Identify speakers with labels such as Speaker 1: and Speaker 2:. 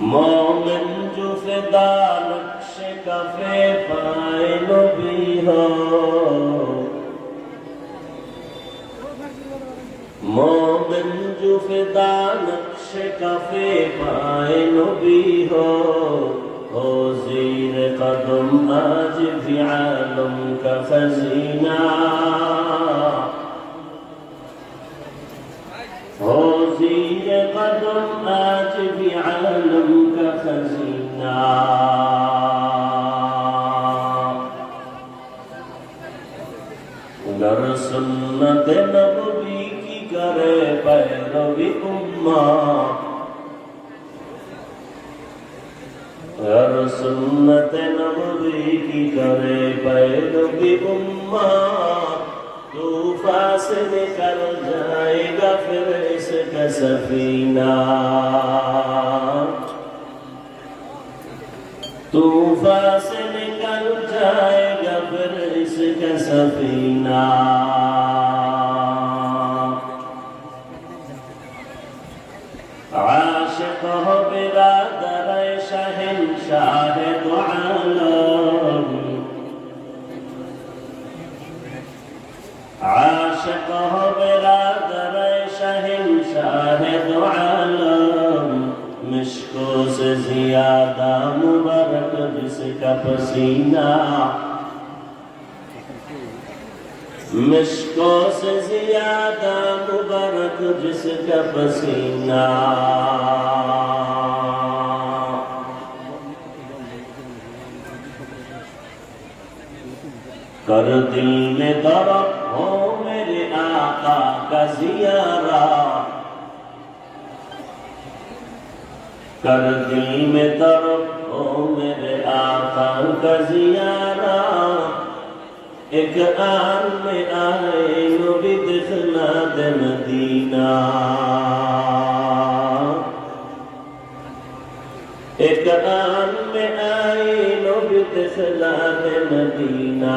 Speaker 1: মোমেন জো ফেদা নকশে cafe পায় নবী হো মোমেন জো ফেদা নকশে কাফে পায় নবী হো ও জির কদম আজ ফি আলম কা আল্লাহর সুন্নতে নবী কি করে পায়রবি উম্মা আর সুন্নতে নবী কি করে পায়রবি উম্মা طوفا سے نکل جائے گا پھر اس کا سفینہ طوفا سے نکل جائے گا پھر تلك سفينا عاشق هو برادر شهن شاهد عالم عاشق هو برادر شهن شاهد عالم مشکو سے زیادہ مبارک جس کا پسینہ مشکوں سے زیادہ مبارک جس کا پسینہ کر دل میں درد ہو میرے آقا کا زیارہ کر دل میں درد ہو میرے آقا کا زیارہ ایک آن میں آئے نبی دخنا دے مدینہ ایک آن میں آئے نبی دخنا دے مدینہ